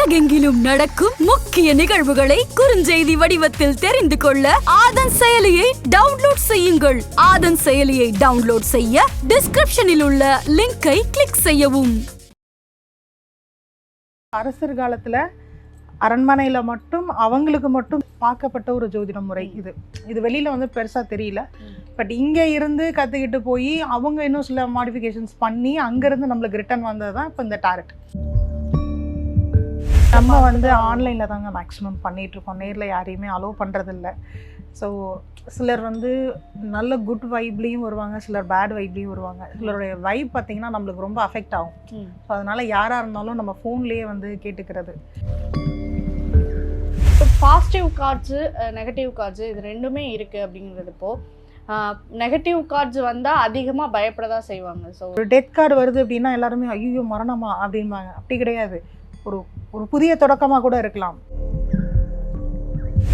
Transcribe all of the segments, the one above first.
உலகெங்கிலும் நடக்கும் முக்கிய நிகழ்வுகளை குறுஞ்செய்தி வடிவத்தில் தெரிந்து கொள்ள ஆதன் செயலியை டவுன்லோட் செய்யுங்கள். ஆதன் செயலியை டவுன்லோட் செய்ய டிஸ்கிரிப்ஷனில் உள்ள லிங்கை கிளிக் செய்யவும். அரசர் காலத்துல அரண்மனையில மட்டும் அவங்களுக்கு மட்டும் பார்க்கப்பட்ட ஒரு ஜோதிட முறை இது. இது வெளியில வந்து பெருசா தெரியல. பட் இங்கே இருந்து கற்றுக்கிட்டு போய் அவங்க இன்னும் சில மாடிஃபிகேஷன்ஸ் பண்ணி அங்கேருந்து நம்மளுக்கு ரிட்டர்ன் வந்தது தான் இப்போ இந்த டாரட் நம்ம வந்து ஆன்லைன்ல தாங்க மேக்ஸிமம் பண்ணிட்டு இருக்கோம் நேர்ல யாரையுமே அலோவ் பண்றது இல்ல ஸோ சிலர் வந்து நல்ல குட் வைப்லேயும் வருவாங்க சிலர் பேட் வைப்லேயும் வருவாங்க. சிலருடைய வைப் பார்த்தீங்கன்னா நம்மளுக்கு ரொம்ப அஃபெக்ட் ஆகும். ஸோ அதனால யாராக இருந்தாலும் நம்ம ஃபோன்லேயே வந்து கேட்டுக்கிறது. பாசிட்டிவ் கார்ட்ஸு நெகட்டிவ் கார்ட்ஸு இது ரெண்டுமே இருக்குது அப்படிங்கிறது இப்போ. நெகட்டிவ் கார்ட்ஸ் வந்தால் அதிகமாக பயப்பட தான் செய்வாங்க. ஸோ ஒரு டெத் கார்டு வருது அப்படின்னா எல்லாருமே ஐயோ மரணமா? அப்படிம்பாங்க. அப்படி கிடையாது. ஒரு ஒரு புதிய தொடக்கமாக கூட இருக்கலாம்.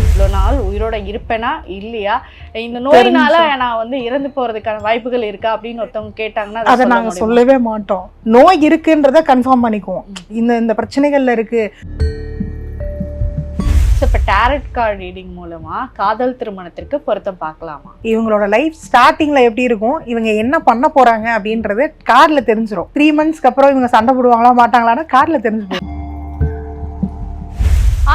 இவ்வளோ நாள் உயிரோட இருப்பேனா? இல்லையா? இந்த நோயினால நான் வந்து இறந்து போகிறதுக்கான வாய்ப்புகள் இருக்கா? அப்படின்னு ஒருத்தவங்க கேட்டாங்கன்னா அதை நாங்கள் சொல்லவே மாட்டோம். நோய் இருக்குன்றத கன்ஃபார்ம் பண்ணிக்குவோம். இந்த இந்த பிரச்சனைகள்ல இருக்கு. இப்போ டேரட் கார்டு ரீடிங் மூலமா காதல் திருமணத்திற்கு பொருத்தம் பார்க்கலாமா? இவங்களோட லைஃப் ஸ்டார்டிங்ல எப்படி இருக்கும்? இவங்க என்ன பண்ண போறாங்க அப்படின்றது கார்ல தெரிஞ்சிரும். த்ரீ மந்த்ஸ்க்கு அப்புறம் இவங்க சண்டை போடுவாங்களா மாட்டாங்களான்னு கார்ல தெரிஞ்சு போயிடும்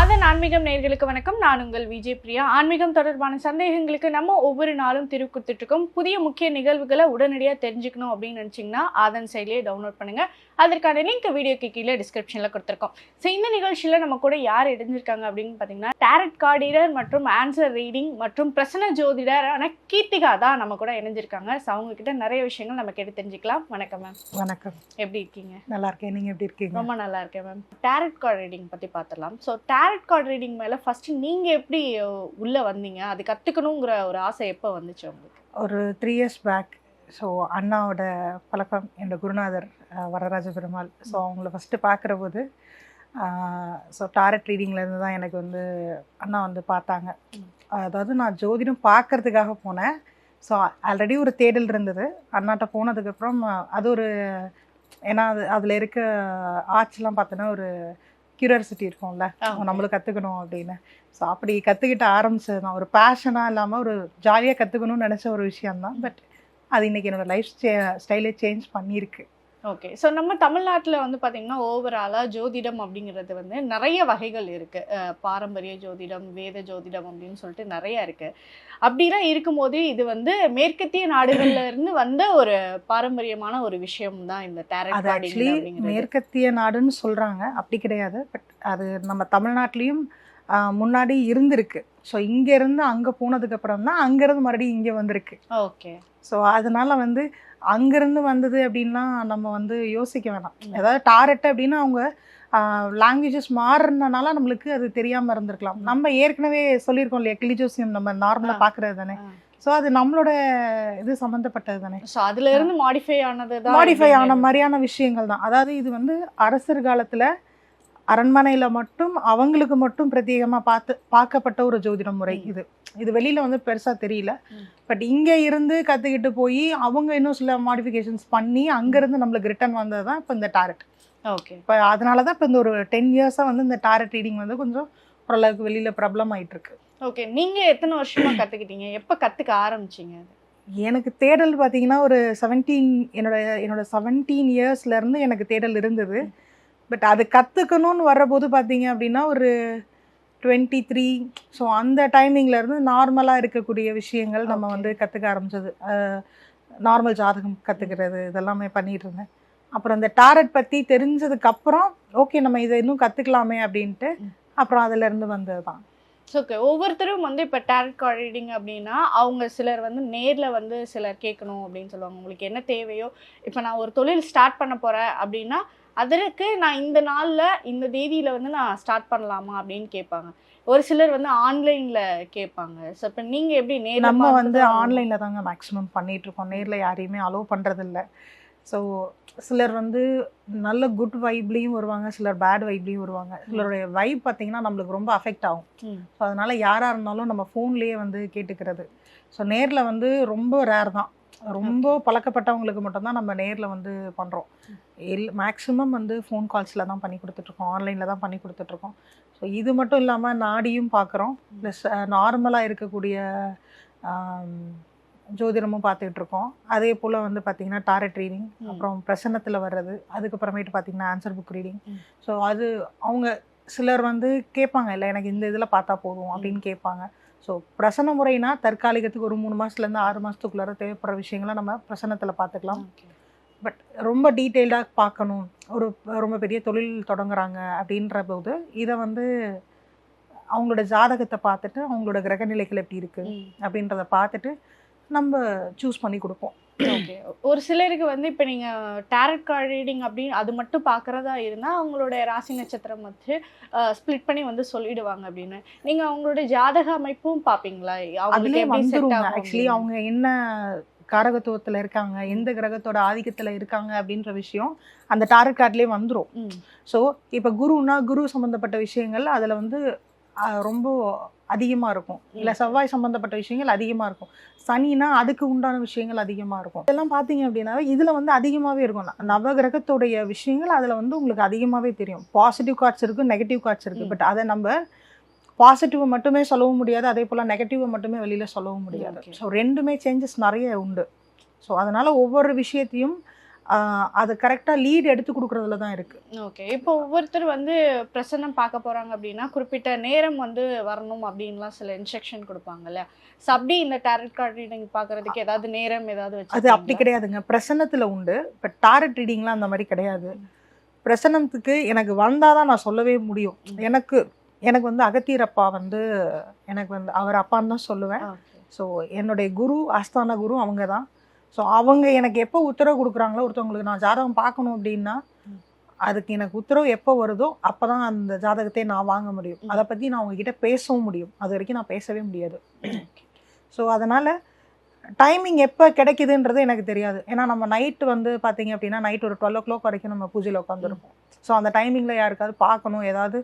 அதன் ஆன்மீகம் நேர்களுக்கு வணக்கம். நான் உங்கள் விஜய் பிரியா. ஆன்மீகம் தொடர்பான சந்தேகங்களுக்கு நம்ம ஒவ்வொரு நாளும் திரு கொடுத்துட்டு இருக்கோம். புதிய முக்கிய நிகழ்வுகளை உடனடியாக தெரிஞ்சுக்கணும் அப்படின்னு நினச்சிங்கன்னா ஆதன் செயலியை டவுன்லோட் பண்ணுங்க. அதற்கான லிங்க் வீடியோக்கு கீழே டிஸ்கிரிப்ஷனில் கொடுத்துருக்கோம். ஸோ இந்த நிகழ்ச்சியில் நம்ம கூட யார் இணைஞ்சிருக்காங்க அப்படின்னு பார்த்தீங்கன்னா டேரட் கார்டீடர் மற்றும் ஆன்சர் ரீடிங் மற்றும் பிரசன ஜோதிடரான கீர்த்திகா தான் நம்ம கூட இணைஞ்சிருக்காங்க. ஸோ அவங்க கிட்ட நிறைய விஷயங்கள் நம்ம கேட்டு தெரிஞ்சுக்கலாம். வணக்கம் மேம் வணக்கம். எப்படி இருக்கீங்க? நல்லா இருக்கேன். நீங்க எப்படி இருக்கீங்க? ரொம்ப நல்லா இருக்கேன் மேம் டேரட் கார்டு ரீடிங் பற்றி பார்த்துடலாம் ஸோ டேரட் கார்டு ரீடிங் மேலே ஃபஸ்ட்டு நீங்கள் எப்படி உள்ளே வந்தீங்க? அது கற்றுக்கணுங்கிற ஒரு ஆசை எப்போ வந்துச்சு உங்களுக்கு? ஒரு த்ரீ இயர்ஸ் பேக் ஸோ அண்ணாவோட பழக்கம் என் குருநாதர் வரராஜ பெருமாள். ஸோ அவங்கள ஃபஸ்ட்டு பார்க்குற போது ஸோ டாரட் ரீடிங்லேருந்து தான் எனக்கு வந்து அண்ணா வந்து பார்த்தாங்க. அதாவது நான் ஜோதிடம் பார்க்கறதுக்காக போனேன். ஸோ ஆல்ரெடி ஒரு தேடல் இருந்தது. அண்ணாட்ட போனதுக்கப்புறம் அது ஒரு ஏன்னா அது அதில் இருக்க ஆர்ட்ஸ்லாம் பார்த்தோன்னா ஒரு கியூரியாசிட்டி இருக்கும்ல. நம்மளும் கற்றுக்கணும் அப்படின்னு. ஸோ அப்படி கற்றுக்கிட்ட ஆரம்பிச்சது தான் ஒரு பேஷனாக இல்லாமல் ஒரு ஜாலியாக கற்றுக்கணும்னு நினச்ச ஒரு விஷயம்தான். பட் அது இன்னைக்கு என்னோட லைஃப் ஸ்டைலே சேஞ்ச் பண்ணியிருக்கு. ஓகே ஸோ நம்ம தமிழ்நாட்டில் வந்து பார்த்தீங்கன்னா ஓவராலாக ஜோதிடம் அப்படிங்கிறது வந்து நிறைய வகைகள் இருக்குது பாரம்பரிய ஜோதிடம் வேத ஜோதிடம் அப்படின்னு சொல்லிட்டு நிறைய இருக்குது அப்படிலாம் இருக்கும்போது இது வந்து மேற்கத்திய நாடுகள்ல இருந்து வந்த ஒரு பாரம்பரியமான ஒரு விஷயம் தான் இந்த டேரட் மேற்கத்திய நாடுன்னு சொல்கிறாங்க அப்படி கிடையாது. பட் அது நம்ம தமிழ்நாட்டிலையும் முன்னாடி இருந்திருக்கு. ஸோ இங்கேருந்து அங்கே போனதுக்கப்புறம் தான் அங்கேருந்து மறுபடியும் இங்கே வந்திருக்கு. ஓகே ஸோ அதனால வந்து அங்கேருந்து வந்தது அப்படின்னா நம்ம வந்து யோசிக்க வேணாம். ஏதாவது டாரெட் அப்படின்னா அவங்க லாங்குவேஜஸ் மாறுறதுனால நம்மளுக்கு அது தெரியாமல் இருந்திருக்கலாம். நம்ம ஏற்கனவே சொல்லியிருக்கோம் இல்லையா கிளிஜோசியம் நம்ம நார்மலாக. பார்க்குறது தானே. ஸோ அது நம்மளோட இது சம்மந்தப்பட்டது தானே. ஸோ அதுல இருந்து மாடிஃபை ஆனது மாடிஃபை ஆன மாதிரியான விஷயங்கள் தான். அதாவது இது வந்து அரசர் காலத்துல அரண்மனையில மட்டும் அவங்களுக்கு மட்டும் பிரத்யேகமா பார்த்து பார்க்கப்பட்ட ஒரு ஜோதிட முறை. இது. இது வெளியில வந்து பெருசா தெரியல. பட் இங்க இருந்து கத்துக்கிட்டு போய் அவங்க இன்னும் சில மாடிஃபிகேஷன்ஸ் பண்ணி அங்க இருந்து நம்மளுக்கு ரிட்டர்ன் வந்தது தான் இப்போ இந்த டாரட் ஓகே. இப்போ அதனால தான் இப்போ இந்த ஒரு டென் இயர்ஸாக வந்து இந்த டாரட் ரீடிங் வந்து கொஞ்சம் ஓரளவுக்கு வெளியில ப்ராப்ளம் ஆயிட்டு இருக்கு ஓகே. நீங்க எத்தனை வருஷமா கத்துக்கிட்டீங்க? எப்ப கத்துக்க ஆரம்பிச்சீங்க? எனக்கு தேடல் பார்த்தீங்கன்னா ஒரு செவன்டீன் என்னோட என்னோட செவன்டீன் இயர்ஸ்லேருந்து எனக்கு தேடல் இருந்தது. பட் அது கற்றுக்கணும்னு வர்றபோது பார்த்தீங்க அப்படின்னா ஒரு டுவெண்ட்டி த்ரீ ஸோ அந்த டைமிங்லேருந்து நார்மலாக இருக்கக்கூடிய விஷயங்கள் நம்ம. வந்து கற்றுக்க ஆரம்பிச்சது நார்மல் ஜாதகம் கற்றுக்கிறது இதெல்லாமே பண்ணிட்டு இருந்தேன் அப்புறம் இந்த டாரட் பற்றி தெரிஞ்சதுக்கப்புறம் ஓகே நம்ம இதை இன்னும் கற்றுக்கலாமே அப்படின்ட்டு. அப்புறம் அதுலேருந்து வந்தது தான் ஓகே ஒவ்வொருத்தரும் வந்து இப்போ டேரட் கார்ட் ரீடிங் அப்படின்னா அவங்க சிலர் வந்து நேரில் வந்து சிலர் கேட்கணும் அப்படின்னு சொல்லுவாங்க உங்களுக்கு என்ன தேவையோ இப்போ நான் ஒரு தொழில் ஸ்டார்ட் பண்ண போகிறேன் அப்படின்னா அதற்கு நான் இந்த நாளில் இந்த தேதியில் வந்து நான் ஸ்டார்ட் பண்ணலாமா அப்படின்னு கேட்பாங்க. ஒரு சிலர் வந்து ஆன்லைனில் கேட்பாங்க. ஸோ இப்போ நீங்கள் எப்படி நேரில் நம்ம வந்து ஆன்லைனில் தாங்க மேக்ஸிமம் பண்ணிட்டு இருக்கோம். நேரில் யாரையுமே அலோவ் பண்ணுறதில்ல ஸோ சிலர் வந்து நல்ல குட் வைப்லேயும் வருவாங்க சிலர் பேட் வைப்லேயும் வருவாங்க. சிலருடைய வைப் பார்த்தீங்கன்னா நம்மளுக்கு ரொம்ப அஃபெக்ட் ஆகும். ஸோ அதனால யாராக இருந்தாலும் நம்ம ஃபோன்லேயே வந்து கேட்டுக்கிறது. ஸோ நேரில் வந்து ரொம்ப ரேர் தான். ரொம்ப பழக்கப்பட்டவங்களுக்கு மட்டும்தான் நம்ம நேரில் வந்து பண்ணுறோம் எல் மேக்ஸிமம் வந்து ஃபோன் கால்ஸில் தான் பண்ணி கொடுத்துட்ருக்கோம். ஆன்லைனில் தான் பண்ணி கொடுத்துட்ருக்கோம். ஸோ இது மட்டும் இல்லாமல் நாடியும் பார்க்குறோம் ப்ளஸ் நார்மலாக இருக்கக்கூடிய ஜோதிடமும் பார்த்துட்டு இருக்கோம் அதே போல் வந்து பார்த்திங்கன்னா டாரட் ரீடிங். அப்புறம் பிரசன்னத்தில் வர்றது அதுக்கப்புறமேட்டு பார்த்திங்கன்னா ஆன்சர் புக் ரீடிங். ஸோ அது அவங்க சிலர் வந்து கேட்பாங்க இல்லை எனக்கு இந்த இதில் பார்த்தா போதும் அப்படின்னு கேட்பாங்க ஸோ பிரசன்ன முறைனா தற்காலிகத்துக்கு ஒரு மூணு மாதத்துலேருந்து ஆறு மாதத்துக்குள்ளார தேவைப்படுற விஷயங்களை நம்ம பிரசன்னத்தில் பார்த்துக்கலாம் பட் ரொம்ப டீட்டெயில்டாக பார்க்கணும் ஒரு ரொம்ப பெரிய தொழில் தொடங்குறாங்க அப்படின்ற போது இதை வந்து அவங்களோட ஜாதகத்தை பார்த்துட்டு அவங்களோட கிரக நிலைகள் எப்படி இருக்குது அப்படின்றத பார்த்துட்டு நம்ம சூஸ் பண்ணி கொடுப்போம். ஒரு சிலருக்கு வந்து இப்போ நீங்கள் டேரட் கார்டு ரீடிங் அப்படின்னு அது மட்டும் பார்க்குறதா இருந்தால் அவங்களோட ராசி நட்சத்திரம் வச்சு ஸ்ப்ளிட் பண்ணி வந்து சொல்லிடுவாங்க அப்படின்னு. நீங்கள் அவங்களோட ஜாதக அமைப்பும் பார்ப்பீங்களா அதுலேயே ஆக்சுவலி அவங்க என்ன காரகத்துவத்தில் இருக்காங்க எந்த கிரகத்தோட ஆதிக்கத்தில் இருக்காங்க அப்படின்ற விஷயம் அந்த டாரட் கார்ட்லேயே வந்துடும். ஸோ இப்போ குருனா குரு சம்மந்தப்பட்ட விஷயங்கள் அதில் வந்து ரொம்ப அதிகமாக இருக்கும். இல்லை செவ்வாய் சம்மந்தப்பட்ட விஷயங்கள் அதிகமாக இருக்கும். சனினா அதுக்கு உண்டான விஷயங்கள் அதிகமாக இருக்கும். இதெல்லாம் பார்த்தீங்க அப்படின்னா இதில் வந்து அதிகமாகவே இருக்கும். நவகிரகத்துடைய விஷயங்கள் அதில் வந்து உங்களுக்கு அதிகமாகவே தெரியும். பாசிட்டிவ் கார்ட்ஸ் இருக்குது நெகட்டிவ் கார்ட்ஸ் இருக்குது. பட் அதை நம்ம பாசிட்டிவை மட்டுமே சொல்லவும் முடியாது. அதே போல் நெகட்டிவை மட்டுமே வெளியில் சொல்லவும் முடியாது. ஸோ ரெண்டுமே சேஞ்சஸ் நிறைய உண்டு. ஸோ அதனால் ஒவ்வொரு விஷயத்தையும் அது கரெக்டாக லீட் எடுத்து கொடுக்குறதுல தான் இருக்குது ஓகே இப்போ ஒவ்வொருத்தர் வந்து பிரசன்னம் பார்க்க போறாங்க அப்படின்னா குறிப்பிட்ட நேரம் வந்து வரணும் அப்படின்லாம் சில இன்ஸ்ட்ரக்ஷன் கொடுப்பாங்கல்ல. ஸோ அப்படி இந்த டேரட் கார்டு ரீடிங் பார்க்கறதுக்கு ஏதாவது நேரம் ஏதாவது வச்சு அது அப்படி கிடையாதுங்க. பிரசன்னத்தில் உண்டு. பட் டாரட் ரீடிங்லாம் அந்த மாதிரி கிடையாது. பிரசன்னத்துக்கு எனக்கு வந்தால் தான் நான் சொல்லவே முடியும். எனக்கு எனக்கு வந்து அகத்தியர் அப்பா வந்து எனக்கு வந்து அவர் அப்பான்னு தான் சொல்லுவேன். ஸோ என்னுடைய குரு ஆஸ்தான குரு அவங்க தான். ஸோ அவங்க எனக்கு எப்போ உத்தரவு கொடுக்குறாங்களோ ஒருத்தவங்களுக்கு நான் ஜாதகம் பார்க்கணும் அப்படின்னா. அதுக்கு எனக்கு உத்தரவு எப்போ வருதோ அப்போ தான் அந்த ஜாதகத்தை நான் வாங்க முடியும். அதை பற்றி நான் உங்ககிட்ட பேசவும் முடியும். அது வரைக்கும் நான் பேசவே முடியாது. ஸோ அதனால் டைமிங் எப்போ கிடைக்குதுன்றது எனக்கு தெரியாது. ஏன்னா நம்ம நைட்டு வந்து பார்த்தீங்க அப்படின்னா நைட் ஒரு டுவெல் ஓ கிளாக் வரைக்கும் நம்ம பூஜையில் உட்காந்துருப்போம் ஸோ அந்த டைமிங்கில் யாருக்காவது பார்க்கணும் ஏதாவது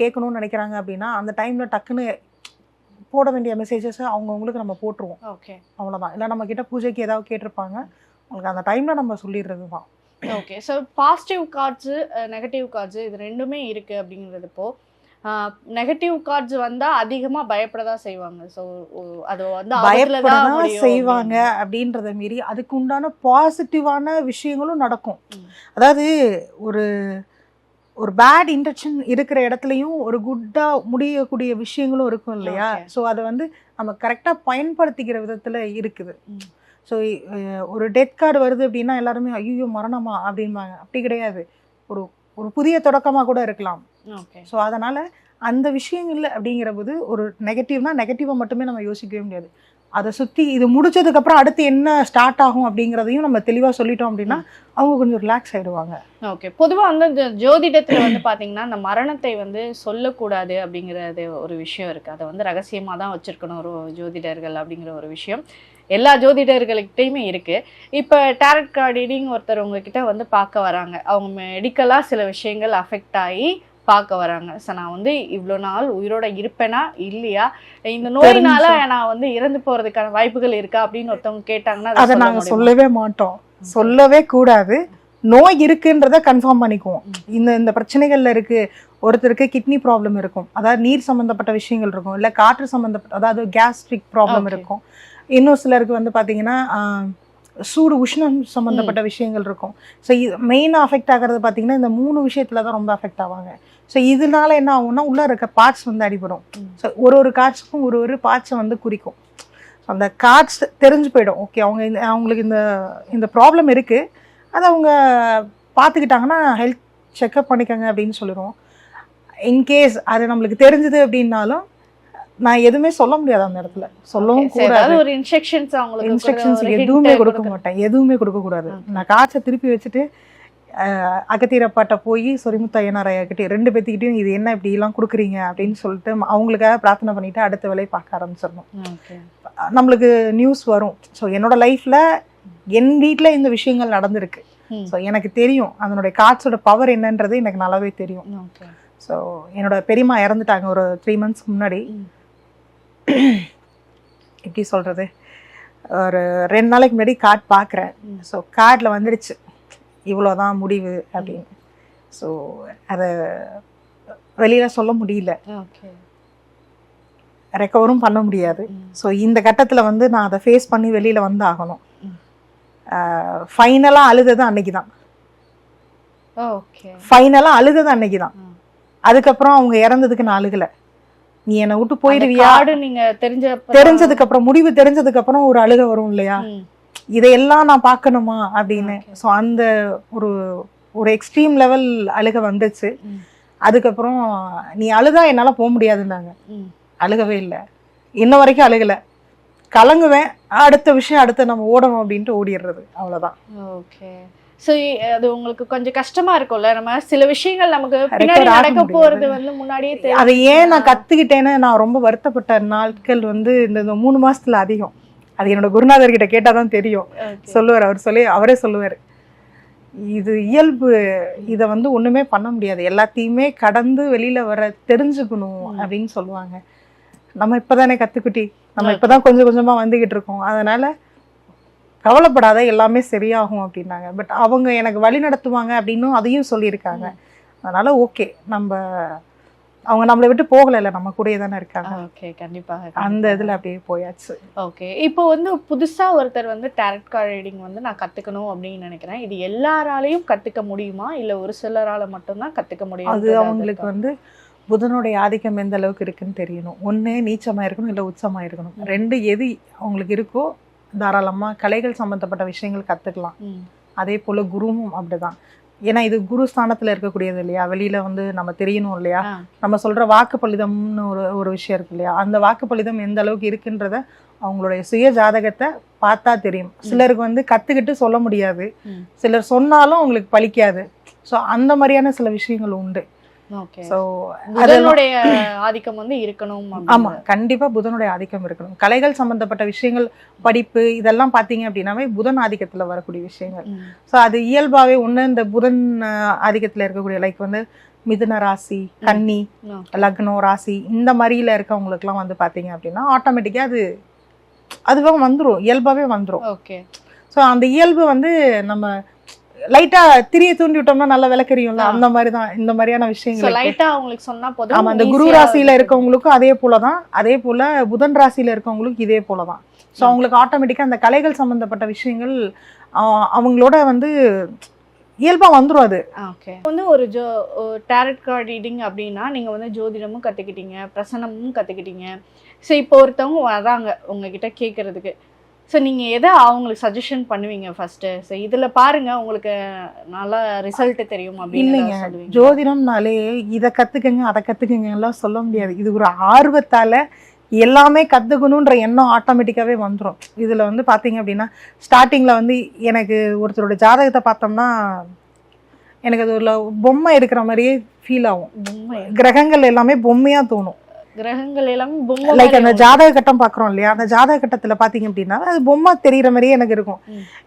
கேட்கணும்னு நினைக்கிறாங்க அப்படின்னா அந்த டைமில் டக்குன்னு போட வேண்டிய மெசேஜஸை அவங்கவுங்களுக்கு நம்ம போட்டுருவோம். ஓகே அவ்வளோதான் இல்லை நம்ம கிட்ட பூஜைக்கு ஏதாவது கேட்டிருப்பாங்க. உங்களுக்கு அந்த டைமில் நம்ம சொல்லிடுறது தான் okay so positive cards negative cards இது ரெண்டுமே இருக்கு அப்படிங்கிறது இப்போ நெகட்டிவ் கார்ட்ஸ் வந்தா அதிகமா பயப்படதா செய்வாங்க. ஸோ அது வந்து தான் செய்வாங்க. அப்படின்றத மீறி அதுக்கு உண்டான பாசிட்டிவான விஷயங்களும் நடக்கும். அதாவது ஒரு ஒரு பேட் இன்டென்ஷன் இருக்கிற இடத்துலையும் ஒரு குட்டாக முடியக்கூடிய விஷயங்களும் இருக்கும் இல்லையா. ஸோ அதை வந்து நம்ம கரெக்டாக பயன்படுத்திக்கிற விதத்தில் இருக்குது. ஸோ ஒரு டெத் கார்டு வருது அப்படின்னா எல்லாருமே ஐயோ மரணமா? அப்படிம்பாங்க. அப்படி கிடையாது. ஒரு ஒரு புதிய தொடக்கமாக கூட இருக்கலாம். ஸோ அதனால் அந்த விஷயங்கள் அப்படிங்கிற போது ஒரு நெகட்டிவ்னா நெகட்டிவை மட்டுமே நம்ம யோசிக்கவே முடியாது. அதை சுற்றி இது முடிச்சதுக்கப்புறம் அடுத்து என்ன ஸ்டார்ட் ஆகும் அப்படிங்கிறதையும் நம்ம தெளிவாக சொல்லிட்டோம் அப்படின்னா அவங்க கொஞ்சம் ரிலாக்ஸ் ஆகிடுவாங்க ஓகே பொதுவாக வந்து இந்த ஜோதிடத்தில் வந்து பார்த்தீங்கன்னா இந்த மரணத்தை வந்து சொல்லக்கூடாது அப்படிங்கிறது ஒரு விஷயம் இருக்குது அதை வந்து ரகசியமாக தான் வச்சுருக்கணும் ஒரு ஜோதிடர்கள் அப்படிங்கிற ஒரு விஷயம். எல்லா ஜோதிடர்கள்கிட்டையுமே இருக்குது இப்போ டேரட் கார்டு ரீடிங் ஒருத்தர் உங்ககிட்ட வந்து பார்க்க வராங்க. அவங்க மெடிக்கலாக சில விஷயங்கள் அஃபெக்ட் ஆகி பார்க்க வராங்க. ஸோ நான் வந்து இவ்வளோ நாள் உயிரோட இருப்பேனா? இல்லையா? இந்த நோயினால நான் வந்து இறந்து போறதுக்கான வாய்ப்புகள் இருக்கா? அப்படின்னு ஒருத்தவங்க கேட்டாங்கன்னா அதை நாங்கள்? சொல்லவே மாட்டோம். சொல்லவே கூடாது. நோய் இருக்குன்றத கன்ஃபார்ம் பண்ணிக்குவோம். இந்த இந்த பிரச்சனைகள்ல இருக்கு. ஒருத்தருக்கு கிட்னி ப்ராப்ளம் இருக்கும். அதாவது நீர் சம்பந்தப்பட்ட விஷயங்கள் இருக்கும். இல்லை காற்று சம்பந்தப்பட்ட அதாவது கேஸ்ட்ரிக் ப்ராப்ளம். இருக்கும். இன்னும் சிலருக்கு வந்து பார்த்தீங்கன்னா சூடு உஷ்ணம் சம்பந்தப்பட்ட விஷயங்கள் இருக்கும். ஸோ இது மெயினாக அஃபெக்ட் ஆகிறது பார்த்தீங்கன்னா இந்த மூணு விஷயத்துல தான் ரொம்ப அஃபெக்ட் ஆவாங்க. ஸோ இதனால என்ன ஆகும்னா உள்ளே இருக்க பார்ட்ஸ் வந்து அடிபடும். ஸோ ஒரு ஒரு கார்ட்ஸுக்கும் ஒரு ஒரு பார்ட்ஸை வந்து குறிக்கும். அந்த கார்ட்ஸ் தெரிஞ்சு போயிடும். ஓகே அவங்க இந்த அவங்களுக்கு இந்த இந்த ப்ராப்ளம் இருக்குது அதை அவங்க பார்த்துக்கிட்டாங்கன்னா ஹெல்த் செக்அப் பண்ணிக்கோங்க அப்படின்னு சொல்லிடுவோம். இன்கேஸ் அது நம்மளுக்கு தெரிஞ்சது அப்படின்னாலும் நான் எதுவுமே சொல்ல முடியாது அந்த இடத்துல. சொல்லவும் கூடாது. ஒரு இன்ஸ்ட்ரக்ஷன்ஸ் அவங்களுக்கு இன்ஸ்ட்ரக்ஷன்ஸ் எதுவுமே கொடுக்க மாட்டேன். எதுவுமே கொடுக்க கூடாது. Okay. நான் காய்ச்ச திருப்பி வச்சுட்டு அகத்தீரப்பாட்ட போய் சொரிமுத்து ஐயனார் ஐயாக்கிட்டே ரெண்டு பேத்துக்கிட்டையும் இது என்ன இப்படி எல்லாம் கொடுக்குறீங்க அப்படின்னு சொல்லிட்டு அவங்களுக்காக பிரார்த்தனை பண்ணிட்டு அடுத்த வேலையை பார்க்க ஆரம்பிச்சிடணும். நம்மளுக்கு நியூஸ் வரும் ஸோ என்னோட லைஃப்ல என் வீட்டில் இந்த விஷயங்கள் நடந்திருக்கு. ஸோ எனக்கு தெரியும் அதனுடைய கார்ட்ஸோட பவர் என்னன்றது எனக்கு நல்லாவே தெரியும். ஸோ என்னோட பெரியம்மா இறந்துட்டாங்க ஒரு த்ரீ மந்த்ஸ்க்கு முன்னாடி. எப்படி சொல்கிறது ஒரு ரெண்டு நாளைக்கு முன்னாடி கார்டு பார்க்குறேன். ஸோ கார்டில் வந்துடுச்சு இவ்வளோதான் முடிவு அப்படின்னு. ஸோ அதை வெளியில் சொல்ல முடியல. ரெக்கவரும் பண்ண முடியாது. ஸோ இந்த கட்டத்தில் வந்து நான் அதை ஃபேஸ் பண்ணி வெளியில் வந்து ஆகணும். ஃபைனலாக அழுதது அன்னைக்கு தான். ஃபைனலாக அழுதது அன்னைக்கு தான். அதுக்கப்புறம் அவங்க இறந்ததுக்கு நான் அழுகலை. நீ என்னை விட்டு போயிடுவியா? நீங்க தெரிஞ்ச தெரிஞ்சதுக்கு அப்புறம் முடிவு தெரிஞ்சதுக்கு அப்புறம் ஒரு அழுக வரும் இல்லையா? இதையெல்லாம் நான் பார்க்கணுமா அப்படின்னு. ஸோ அந்த ஒரு ஒரு எக்ஸ்ட்ரீம் லெவல் அழுக வந்துச்சு. அதுக்கப்புறம் நீ அழுதா என்னால போக முடியாதுன்னாங்க. அழுகவே இல்லை. இன்ன வரைக்கும் அழுகல. கலங்குவேன். அடுத்த விஷயம் அடுத்து நம்ம ஓடணும் அப்படின்ட்டு ஓடிடுறது. அவ்வளவுதான். ஓகே சோ அது உங்களுக்கு கொஞ்சம் கஷ்டமா இருக்கும்ல. நம்ம சில விஷயங்கள் நமக்கு பின்னாடி நடக்க. போறது வந்து முன்னாடியே தெரியும் அதை ஏன் நான் கத்துக்கிட்டேன்னு நான் ரொம்ப வருத்தப்பட்ட நாட்கள் வந்து இந்த மூணு மாசத்துல அதிகம். அது என்னோட குருநாதர் கிட்ட கேட்டாதான் தெரியும். Okay. சொல்லுவார் அவர் சொல்லி அவரே சொல்லுவார். இது இயல்பு இதை வந்து ஒண்ணுமே பண்ண முடியாது. எல்லாத்தையுமே கடந்து வெளியில வர தெரிஞ்சுக்கணும். அப்படின்னு சொல்லுவாங்க. நம்ம இப்பதானே கத்துக்குட்டி? நம்ம Okay. இப்பதான் கொஞ்சம் கொஞ்சமா வந்துகிட்டு இருக்கோம். அதனால கவலைப்படாத எல்லாமே சரியாகும் அப்படின்னாங்க. பட் அவங்க எனக்கு வழி நடத்துவாங்க அப்படின்னும் அதையும் சொல்லியிருக்காங்க. அதனால ஓகே நம்ம அவங்க நம்மளை விட்டு போகலைல்ல நம்ம கூடயே தானே இருக்காங்க. ஓகே கண்டிப்பாக அந்த இதுல அப்படியே போயாச்சு. ஓகே இப்போ வந்து புதுசா ஒருத்தர் வந்து டேரட் கார்டு ரீடிங் வந்து நான் கத்துக்கணும் அப்படின்னு நினைக்கிறேன். இது எல்லாராலையும் கத்துக்க முடியுமா? இல்ல ஒரு சிலரால மட்டும்தான் கத்துக்க முடியும்? அது அவங்களுக்கு வந்து புதனுடைய ஆதிக்கம் எந்த அளவுக்கு இருக்குன்னு தெரியணும். ஒண்ணு நீச்சமா இருக்கணும் இல்ல உச்சமா இருக்கணும் ரெண்டு எது அவங்களுக்கு இருக்கோ தாராளமா கலைகள் சம்பந்தப்பட்ட விஷயங்கள் கத்துக்கலாம். அதே போல குருவும் அப்படிதான். ஏன்னா இது குரு ஸ்தானத்துல இருக்கக்கூடியது இல்லையா? வெளியில வந்து நம்ம தெரியணும் இல்லையா? நம்ம சொல்ற வாக்கு பலிதம்னு ஒரு ஒரு விஷயம் இருக்கு இல்லையா? அந்த வாக்கு பலிதம் எந்த அளவுக்கு இருக்குன்றத அவங்களுடைய சுய ஜாதகத்தை பார்த்தா தெரியும். சிலருக்கு வந்து கத்துக்கிட்டு சொல்ல முடியாது. சிலர் சொன்னாலும் அவங்களுக்கு பலிக்காது. ஸோ அந்த மாதிரியான சில விஷயங்கள் உண்டு. ஸோ ஆதிக்கம் வந்து இருக்கணும் ஆமா. கண்டிப்பா புதனுடைய ஆதிக்கம் இருக்கணும் கலைகள் சம்பந்தப்பட்ட விஷயங்கள் படிப்பு இதெல்லாம் பாத்தீங்க அப்படின்னாவே புதன் ஆதிக்கத்துல வரக்கூடிய விஷயங்கள். ஸோ அது இயல்பாவே ஒண்ணு இந்த புதன் ஆதிக்கத்துல இருக்கக்கூடிய லைக் வந்து மிதுன ராசி கன்னி. லக்னம் ராசி இந்த மாதிரில இருக்கவங்களுக்குலாம் வந்து பாத்தீங்க அப்படின்னா ஆட்டோமேட்டிக்கா அது அதுவே வந்துரும் இயல்பாவே வந்துரும் ஓகே ஸோ அந்த இயல்பு வந்து நம்ம லைட்டா திரிய தூண்டி விட்டோம்னா நல்லா விளக்கறியும்ல ஆ. அந்த மாதிரி தான் இந்த மாதிரியான விஷயங்கள். லைட்டா அவங்களுக்கு சொன்னா போதும். ஆமா அந்த குரு ராசியில இருக்கவங்களுக்கும் அதே போலதான் அதே போல புதன் ராசியில இருக்கவங்களுக்கும் இதே போலதான் ஸோ. அவங்களுக்கு ஆட்டோமேட்டிக்கா அந்த கலைகள் சம்பந்தப்பட்ட விஷயங்கள் அவங்களோட வந்து இயல்பா வந்துரும் அது. ஓகே வந்து ஒரு ஜோ டேரட் கார்டு ரீடிங் அப்படின்னா நீங்க வந்து ஜோதிடமும் கத்துக்கிட்டீங்க பிரசனமும் கத்துக்கிட்டீங்க. ஸோ இப்போ ஒருத்தவங்க வராங்க உங்ககிட்ட கேட்கறதுக்கு ஸோ நீங்க எதை அவங்களுக்கு சஜஷன் பண்ணுவீங்க ஃபர்ஸ்ட் ஸோ இதுல பாருங்க உங்களுக்கு நல்ல ரிசல்ட் தெரியும் அப்படின்னு? ஜோதிடம்னாலே இதை கத்துக்கங்க அதை கத்துக்கங்க எல்லாம் சொல்ல முடியாது. இது ஒரு ஆர்வத்தால எல்லாமே கத்துக்கணுன்ற எண்ணம் ஆட்டோமேட்டிக்காவே வந்துரும். இதுல வந்து பாத்தீங்க அப்படின்னா ஸ்டார்டிங்ல வந்து எனக்கு ஒருத்தரோட ஜாதகத்தை பார்த்தோம்னா எனக்கு அது ஒரு பொம்மை இருக்கிற மாதிரியே ஃபீல் ஆகும். பொம்மை. கிரகங்கள் எல்லாமே பொம்மையா தோணும். கிரகங்கள் எல்லாமே பொம்மை லைக் அந்த. ஜாதக கட்டம் பாக்குறோம் இல்லையா அந்த ஜாதக கட்டத்துல பாத்தீங்க அப்படின்னா அது பொம்மை தெரியுற மாதிரியே எனக்கு இருக்கும்.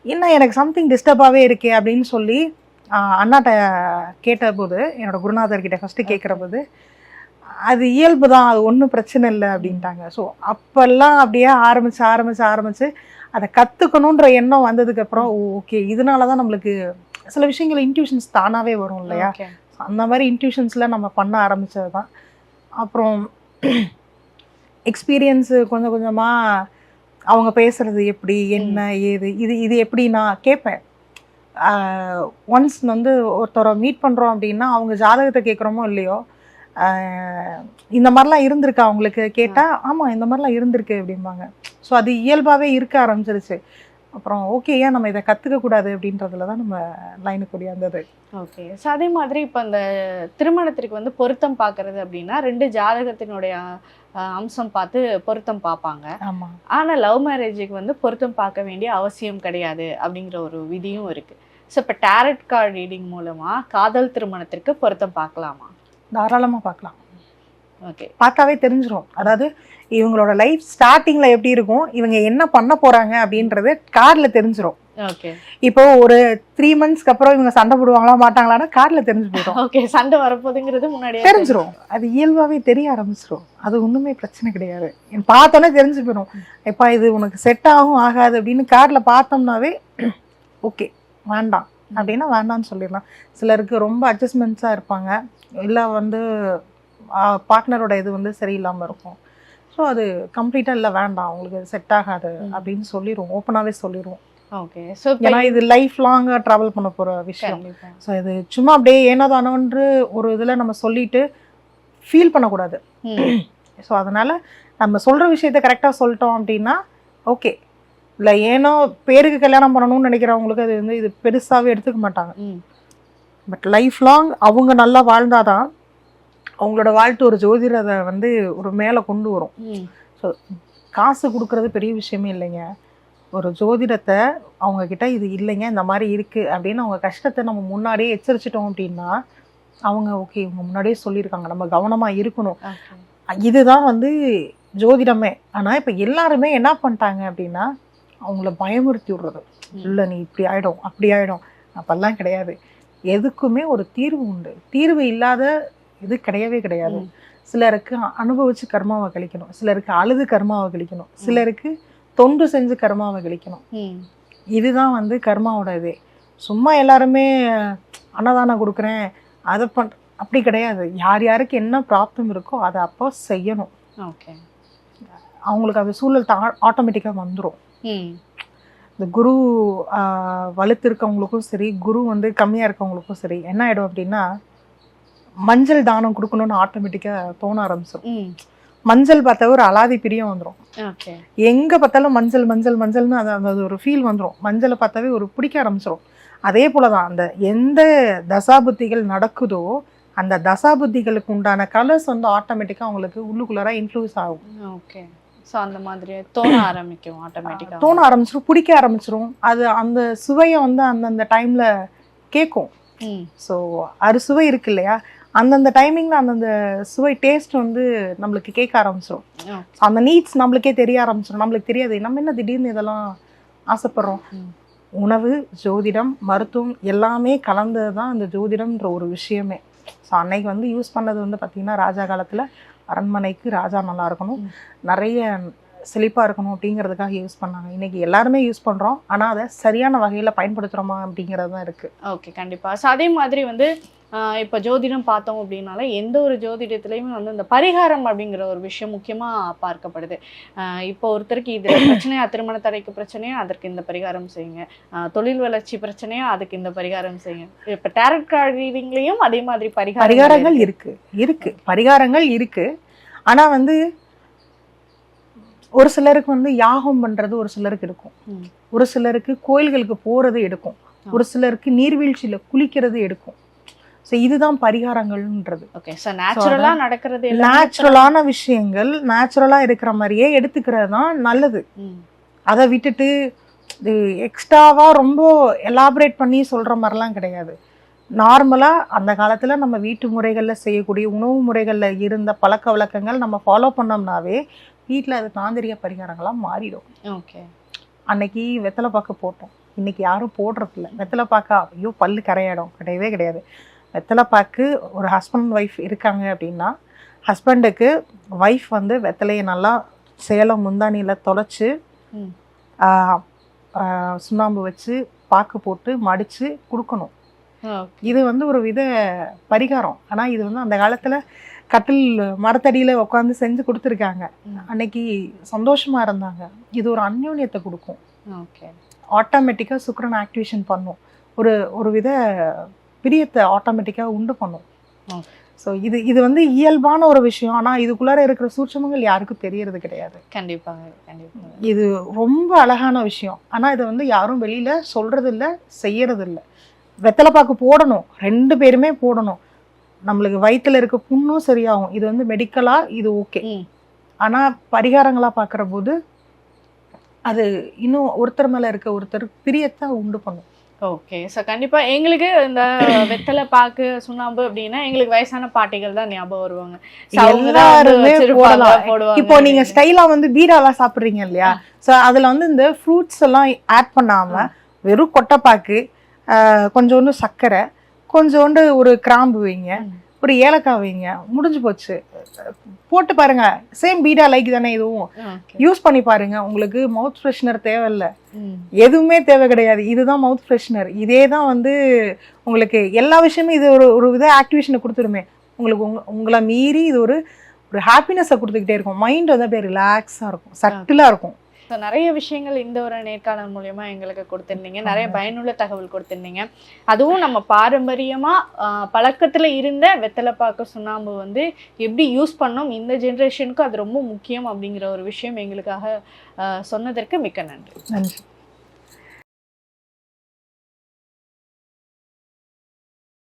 என்ன எனக்கு சம்திங் டிஸ்டர்பாவே இருக்கே அப்படின்னு சொல்லி அண்ணாட்ட கேட்டபோது என்னோட குருநாதர் கிட்ட ஃபர்ஸ்ட் கேட்கிற போது அது இயல்பு தான் அது ஒன்றும் பிரச்சனை இல்லை அப்படின்ட்டாங்க ஸோ அப்பெல்லாம் அப்படியே ஆரம்பிச்சு ஆரம்பிச்சு ஆரம்பிச்சு அதை கத்துக்கணுன்ற எண்ணம் வந்ததுக்கு அப்புறம் ஓகே இதனால தான் நம்மளுக்கு சில விஷயங்கள் இன்ட்யூஷன்ஸ் தானாவே வரும் இல்லையா. அந்த மாதிரி இன்ட்யூஷன்ஸில் நம்ம பண்ண ஆரம்பிச்சது தான் அப்புறம் எக்ஸ்பீரியன்ஸு கொஞ்சம் கொஞ்சமாக அவங்க பேசுறது எப்படி என்ன ஏது இது இது எப்படி நான் கேட்பேன். ஒன்ஸ் வந்து ஒருத்தரை மீட் பண்ணுறோம் அப்படின்னா அவங்க ஜாதகத்தை கேட்குறோமோ இல்லையோ இந்த மாதிரிலாம் இருந்திருக்கு அவங்களுக்கு. கேட்டால் ஆமாம் இந்த மாதிரிலாம் இருந்திருக்கு அப்படிம்பாங்க. ஸோ அது இயல்பாகவே இருக்க ஆரம்பிச்சிருச்சு. அப்புறம் ஓகே ஏன் நம்ம இதை கற்றுக்க கூடாது அப்படின்றதுல தான் நம்ம லைனுக்கு ஓடியாந்தது ஓகே ஸோ அதே மாதிரி இப்போ அந்த திருமணத்திற்கு வந்து பொருத்தம் பார்க்கறது அப்படின்னா ரெண்டு ஜாதகத்தினுடைய அம்சம் பார்த்து பொருத்தம் பார்ப்பாங்க. ஆமாம் ஆனால் லவ் மேரேஜுக்கு வந்து பொருத்தம் பார்க்க வேண்டிய அவசியம் கிடையாது அப்படிங்கிற ஒரு விதியும் இருக்கு. ஸோ இப்போ டேரட் கார்டு ரீடிங் மூலமா காதல் திருமணத்திற்கு பொருத்தம் பார்க்கலாமா? தாராளமாக பார்க்கலாம். பார்த்தாவே தெரிஞ்சிரும். அதாவது இவங்களோட லைஃப் ஸ்டார்டிங்ல எப்படி இருக்கும் இவங்க என்ன பண்ண போறாங்க அப்படின்றது கார்டில் தெரிஞ்சிரும். ஓகே இப்போ ஒரு த்ரீ மந்த்ஸ்க்கு அப்புறம் இவங்க சண்டை போடுவாங்களா மாட்டாங்களான்னா கார்ல தெரிஞ்சு போயிடும். ஓகே சண்டை வரப்போகுதுங்கிறது முன்னாடியே தெரிஞ்சிரும். அது இயல்பாவே தெரிய ஆரம்பிச்சிரும். அது ஒண்ணுமே பிரச்சனை கிடையாது. பார்த்தோன்னே தெரிஞ்சு போயிடும். எப்பா இது உனக்கு செட் ஆகும் ஆகாது அப்படின்னு கார்ல பார்த்தோம்னாவே ஓகே வேண்டாம். அப்படின்னா வேண்டாம்னு சொல்லிடலாம். சிலருக்கு ரொம்ப அட்ஜஸ்ட்மெண்ட்ஸாக இருப்பாங்க. இல்லை வந்து பார்ட்னரோட இது வந்து சரியில்லாமல் இருக்கும். ஸோ அது கம்ப்ளீட்டாக இல்லை வேண்டாம். உங்களுக்கு செட் ஆகாது அப்படின்னு சொல்லிடுவோம் ஓப்பனாகவே சொல்லிடுவோம் ஓகே ஸோ ஏன்னா இது லைஃப் லாங்காக ட்ராவல் பண்ண போகிற விஷயம். ஸோ இது சும்மா அப்படியே ஏனோதானோன்று ஒரு இதில் நம்ம சொல்லிட்டு ஃபீல் பண்ணக்கூடாது. ஸோ அதனால் நம்ம சொல்கிற விஷயத்த கரெக்டாக சொல்லிட்டோம் அப்படின்னா ஓகே இல்லை ஏனோ பேருக்கு கல்யாணம் பண்ணணும்னு நினைக்கிறவங்களுக்கு அது வந்து இது பெருசாகவே எடுத்துக்க மாட்டாங்க. பட் லைஃப் லாங் அவங்க நல்லா வாழ்ந்தாதான் அவங்களோட வாழ்க்கை ஒரு ஜோதிடரை வந்து ஒரு மேலே கொண்டு வரும். ஸோ காசு கொடுக்கறது பெரிய விஷயமே இல்லைங்க. ஒரு ஜோதிடத்தை அவங்க கிட்ட இது இல்லைங்க இந்த மாதிரி இருக்கு அப்படின்னு அவங்க கஷ்டத்தை நம்ம முன்னாடியே எச்சரிச்சிட்டோம் அப்படின்னா அவங்க ஓகே இவங்க முன்னாடியே சொல்லியிருக்காங்க. நம்ம கவனமா இருக்கணும். இதுதான் வந்து ஜோதிடமே. ஆனா இப்ப எல்லாருமே என்ன பண்ணிட்டாங்க அப்படின்னா அவங்கள பயமுறுத்தி விடுறது. இல்லை நீ இப்படி ஆயிடும் அப்படி ஆயிடும். அப்பெல்லாம் கிடையாது. எதுக்குமே ஒரு தீர்வு உண்டு. தீர்வு இல்லாத இது கிடையவே கிடையாது. சிலருக்கு அனுபவிச்சு கர்மாவை கழிக்கணும். சிலருக்கு அழுது கர்மாவை கழிக்கணும். சிலருக்கு தொண்டு செஞ்சு கர்மாவை கழிக்கணும். இதுதான் வந்து கர்மாவோட இதே. சும்மா எல்லாருமே அன்னதானம் கொடுக்குறேன் அதை பண் அப்படி கிடையாது. யார் யாருக்கு என்ன பிராப்தம் இருக்கோ அதை அப்போ செய்யணும். ஓகே. அவங்களுக்கு அந்த சூழல் ஆட்டோமேட்டிக்காக வந்துடும் ம், இந்த குரு வலுத்து இருக்கவங்களுக்கும் சரி குரு வந்து கம்மியாக இருக்கவங்களுக்கும் சரி என்ன ஆகிடும் அப்படின்னா மஞ்சள் தானம் கொடுக்கணும்னு ஆட்டோமேட்டிக்காக தோண ஆரம்பிச்சிடும் மஞ்சள் பார்த்தா ஒரு அலாதி பிரியம் வந்துடும் எங்கே பார்த்தாலும் மஞ்சள் மஞ்சள் மஞ்சள்னு அது அந்த ஒரு ஃபீல் வந்துடும் மஞ்சளை பார்த்தாவே ஒரு பிடிக்க ஆரம்பிச்சிடும் அதே போல தான் அந்த எந்த தசாபுத்திகள் நடக்குதோ அந்த தசாபுத்திகளுக்கு உண்டான கலர்ஸ் வந்து ஆட்டோமேட்டிக்காக அவங்களுக்கு உள்ளுக்குள்ளார இன்ஃப்ளூஸ் ஆகும். ஓகே. ஸோ அந்த மாதிரி தோண ஆரம்பிக்கும் ஆட்டோமேட்டிக்காக தோண ஆரம்பிச்சிடும் பிடிக்க ஆரம்பிச்சிடும் அது அந்த சுவையை வந்து அந்தந்த டைமில் கேட்கும் ஸோ அறுசுவை இருக்கு இல்லையா? அந்தந்த டைமிங்கில் அந்தந்த சுவை டேஸ்ட் வந்து நம்மளுக்கு கேட்க ஆரம்பிச்சிடும் அந்த நீட்ஸ் நம்மளுக்கே தெரிய ஆரம்பிச்சிடும் நம்மளுக்கு தெரியாது. நம்ம என்ன திடீர்னு இதெல்லாம் ஆசைப்படுறோம். உணவு ஜோதிடம் மருத்துவம் எல்லாமே கலந்தது தான் இந்த ஜோதிடம்ன்ற ஒரு விஷயமே. ஸோ அன்னைக்கு வந்து யூஸ் பண்ணது வந்து பார்த்திங்கன்னா ராஜா காலத்தில் அரண்மனைக்கு ராஜா நல்லா இருக்கணும். நிறைய செழிப்பாக இருக்கணும் அப்படிங்கிறதுக்காக யூஸ் பண்ணாங்க. இன்னைக்கு எல்லாருமே யூஸ் பண்ணுறோம் ஆனால் அதை சரியான வகையில் பயன்படுத்துகிறோமா அப்படிங்கிறது தான் இருக்குது ஓகே கண்டிப்பா. ஸோ அதே மாதிரி வந்து இப்போ ஜோதிடம் பார்த்தோம் அப்படின்னால எந்த ஒரு ஜோதிடத்துலையுமே வந்து இந்த பரிகாரம் அப்படிங்கிற ஒரு விஷயம் முக்கியமா பார்க்கப்படுது. ஆஹ் இப்போ ஒருத்தருக்கு இது பிரச்சனையா திருமண தடைக்கு பிரச்சனையா அதற்கு இந்த பரிகாரம் செய்யுங்க. தொழில் வளர்ச்சி பிரச்சனையா அதுக்கு இந்த பரிகாரம் செய்யுங்க. இப்போ டேரட் கார்டு ரீடிங்லயும் அதே மாதிரி பரிகாரம் பரிகாரங்கள் இருக்கு. இருக்கு. பரிகாரங்கள் இருக்கு. ஆனா வந்து ஒரு சிலருக்கு வந்து யாகம் பண்றது ஒரு சிலருக்கு இருக்கும். ஒரு சிலருக்கு கோயில்களுக்கு போறது எடுக்கும். ஒரு சிலருக்கு நீர்வீழ்ச்சியில குளிக்கிறது எடுக்கும். ஸோ இதுதான் பரிகாரங்கள்ன்றது. ஓகே ஸோ நேச்சுரலா நடக்கிறது நேச்சுரலான விஷயங்கள் நேச்சுரலா இருக்கிற மாதிரியே எடுத்துக்கிறது தான் நல்லது. அதை விட்டுட்டு இது எக்ஸ்ட்ராவா ரொம்ப எலாபரேட் பண்ணி சொல்ற மாதிரிலாம் கிடையாது. நார்மலா அந்த காலத்துல நம்ம வீட்டு முறைகள்ல செய்யக்கூடிய உணவு முறைகள்ல இருந்த பழக்க வழக்கங்கள் நம்ம ஃபாலோ பண்ணோம்னாவே வீட்ல அது தாந்திரிக பரிகாரங்களா மாறிடும். ஓகே அன்னைக்கு வெத்தலை பாக்கு போட்டோம். இன்னைக்கு யாரும் போடுறதில்ல. வெத்தலை பாக்கா ஐயோ பல்லு கரையாடும் கிடையவே கிடையாது. வெத்தலை பாக்கு ஒரு ஹஸ்பண்ட் ஒய்ஃப் இருக்காங்க அப்படின்னா ஹஸ்பண்டுக்கு ஒய்ஃப் வந்து வெத்தலையை நல்லா சேலம் முந்தானியில் தொலைச்சு சுண்ணாம்பு வச்சு பாக்கு போட்டு மடித்து கொடுக்கணும். இது வந்து ஒரு வித பரிகாரம். ஆனால் இது வந்து அந்த காலத்தில் கட்டில் மரத்தடியில் உட்காந்து செஞ்சு கொடுத்துருக்காங்க. அன்னைக்கு சந்தோஷமா இருந்தாங்க. இது ஒரு அந்யோன்யத்தை கொடுக்கும். ஓகே. ஆட்டோமேட்டிக்காக சுக்ரன் ஆக்டிவேஷன் பண்ணும். ஒரு ஒரு வித பிரியத்தை ஆட்டோமேட்டிக்காக உண்டு பண்ணும். ஸோ இது இது வந்து இயல்பான ஒரு விஷயம். ஆனால் இதுக்குள்ளார இருக்கிற சூட்சமங்கள் யாருக்கும் தெரியறது கிடையாது. கண்டிப்பாக கண்டிப்பாக இது ரொம்ப அழகான விஷயம். ஆனால் இதை வந்து யாரும் வெளியில சொல்றது இல்ல செய்யறது இல்ல வெத்தலை பாக்கு போடணும். ரெண்டு பேருமே போடணும். நம்மளுக்கு வயித்துல இருக்க புண்ணும் சரியாகும். இது வந்து மெடிக்கலா இது ஓகே ம். ஆனா பரிகாரங்களா பார்க்குற போது அது இன்னும் ஒருத்தர் மேல இருக்க ஒருத்தர் பிரியத்தை உண்டு பண்ணும். ஓகே ஸோ கண்டிப்பா எங்களுக்கு இந்த வெத்தலை பாக்கு சுண்ணாம்பு அப்படின்னா எங்களுக்கு வயசான பாட்டிகள் தான் ஞாபகம் வருவாங்க. எல்லாருமே போடலாம். இப்போ நீங்க ஸ்டைலா வந்து பீடாலாம் சாப்பிடுறீங்க இல்லையா? சோ அதுல வந்து இந்த ஃப்ரூட்ஸ் எல்லாம் ஆட் பண்ணாம வெறும் கொட்டைப்பாக்கு கொஞ்சோண்டு சர்க்கரை கொஞ்சோண்டு ஒரு கிராம்பு வைங்க. ஒரு ஏலக்காய் வைங்க. முடிஞ்சு போச்சு. போட்டு பாருங்க. சேம் பீடா லைக் தானே இதுவும். யூஸ் பண்ணி பாருங்க. உங்களுக்கு மவுத் ஃப்ரெஷ்னர் தேவையில்ல. எதுவுமே தேவை கிடையாது. இதுதான் மவுத் ஃப்ரெஷ்னர் இதே தான் வந்து உங்களுக்கு எல்லா விஷயமும் இது ஒரு ஒரு வித ஆக்டிவேஷனை கொடுத்துருமே உங்களுக்கு உங்க உங்களை மீறி இது ஒரு ஒரு ஹாப்பினஸை கொடுத்துக்கிட்டே இருக்கும். மைண்ட் வந்து அப்படியே ரிலாக்ஸாக இருக்கும். சட்டிலாக இருக்கும். ஸோ நிறைய விஷயங்கள் இந்த ஒரு நேர்காணல் மூலியமா எங்களுக்கு கொடுத்திருந்தீங்க. நிறைய பயனுள்ள தகவல் கொடுத்திருந்தீங்க. அதுவும் நம்ம பாரம்பரியமா ஆஹ், பழக்கத்துல இருந்த வெத்தலைப்பாக்கு சுண்ணாம்பு வந்து எப்படி யூஸ் பண்ணோம் இந்த ஜென்ரேஷனுக்கு அது ரொம்ப முக்கியம் அப்படிங்கிற ஒரு விஷயம் எங்களுக்காக சொன்னதற்கு மிக்க நன்றி. நன்றி.